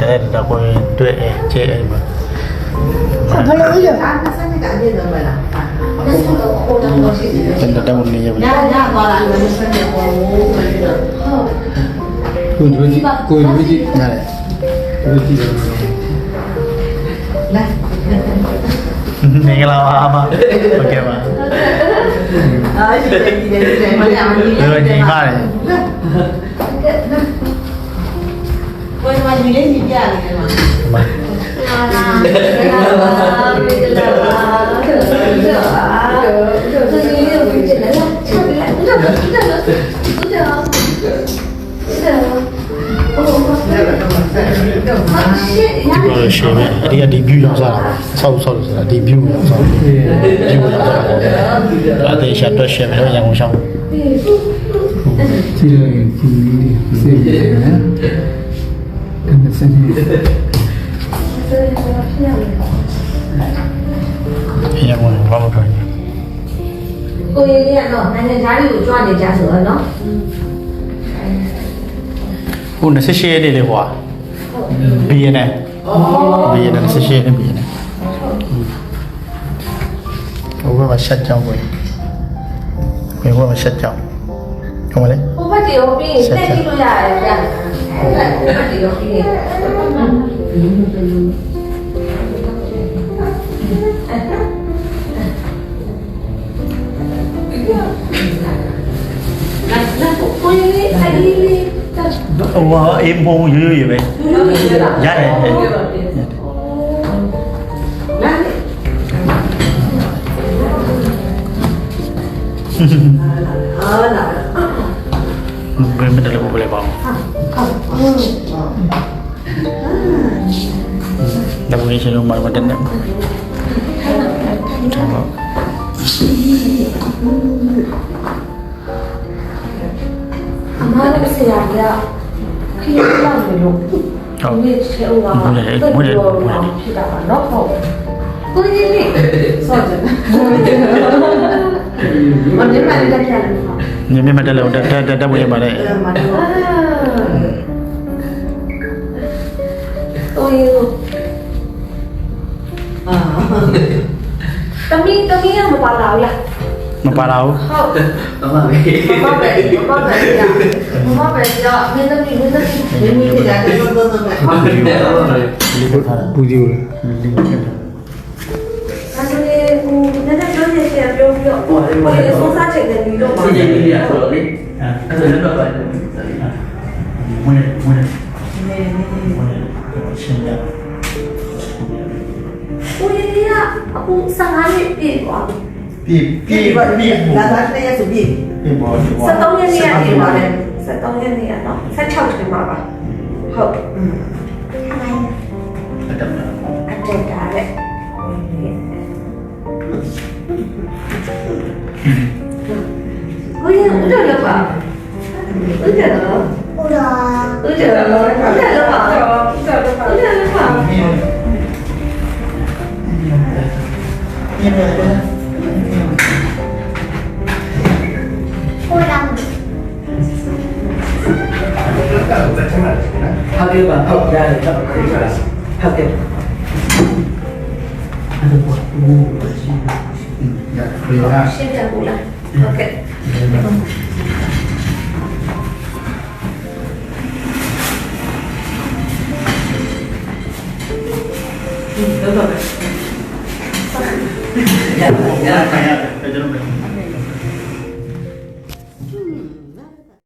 တဲ့တော့ကိုတွေ့အချေအိမ်မှာဘယ်လိုလဲအားစားနေတာအပြည့်စုံမလားကျွန်တော်တောင်းနေရပြီ။ရရသွားလာလို့ဆက်နေပေါ်ဘူးမင်းတို့။ဟုတ်။ကိုလူကြီးကိုလူကြီးနားလေ။လူကြီးလာ။နေလာပါမ။ဟုတ်ကဲ့ပါ။အားရှိတယ်ဒီနေ့ဒီနေ့မနေ့ကဒီနေ့ဒီနေ့ပါတယ်။ ကိုယ်ကညီလေးညီပြနေတယ်မှာအာလာလာလာလာလာရှင်နဲ့အဒီကဒီ view ရောက်စားတာဆောက်ဆောက်လို့ဆိုတာဒီ view ရောက်စား view ရောက်စားပေါ့အတေရှာတွက်ရှင်မယ်ရန်ကုန်ရှောင်းကြည့်ရင်ကြည့်နေစေပြန် ယ်နော်အဲ့ဒါစနေရန်ကုန်ဘာမှမပြောဘူးကိုရည်ကတော့နိုင်ငံသားတွေကိုကြွနေကြဆိုတော့နော်ခု28ရက်နေ့လေကွာဘီယနေဘီယနေ28ရက်နေ့ဘီယနေဟိုဘက်မှာရှက်ကြောင်းကိုဘယ်ဘက်မှာရှက်ကြောင်းဟုတ်မလဲဟိုဘက်တီရောပြီးရင်တက်ကြည့်လို့ရတယ်ဗျ အဲ့ဒါဟိုဘက်တီရောပြီးရ ဘယ်မှာလဲဘယ်လဲပါဒါဘုရားရှင်လုံးမှာမတက်နဲ့ထားပါအမားလည်းဆရာကြီးကခရီးရောက်နေလို့ဟုတ်ဒီချေဦးကဘယ်လိုဖြစ်တာပါတော့ဟုတ်ကိုကြီးလေးစောင့်ကြတယ် မင်းမလည်းတက်ပြလို့ပါညမြမတက်လို့တက်တက်တက်ဝင်ပါလေအိုးယူအာတမီတမီရမပါလာဘူးလားမပါလာဘူးဟုတ်မမပဲမမပဲမမပဲမမပဲကြာမင်းသမီးမင်းသမီးမင်းမီးကြာတော့တော့တော့မမပဲဒီလိုထားပူကြည့်လို့လေ ပြီးတော့ကိုယ်ကိုစိုးစားချိန်တယ်ပြီးတော့ချိန်တယ်ပြီးရဆိုတော့လေအဲ့ဒါလည်းတော့ပါတယ်မွေးမွေးနေနေမွေးရှင်းရဦးလေးကအခု15နှစ်ပြည့်သွားပြီပြည့်ပြည့်ပါပြည့်လာသားနဲ့ရဆိုပြည့်ပြည့်ပါဒီပါ73ရက်နေ့ရပြည့်ပါတယ်73ရက်နေ့ရနော်16ချိန်ပါပါဟုတ် 울려 울려 봐. 울려. 울어. 울려. 울려 봐. 울려 봐. 호랑. 하게 봐. 하게 봐. 하게 봐. 하게 봐. 하게 봐. 오. 야, 그래야. 실제 몰라. 오케이. 等等。呗。走。别别，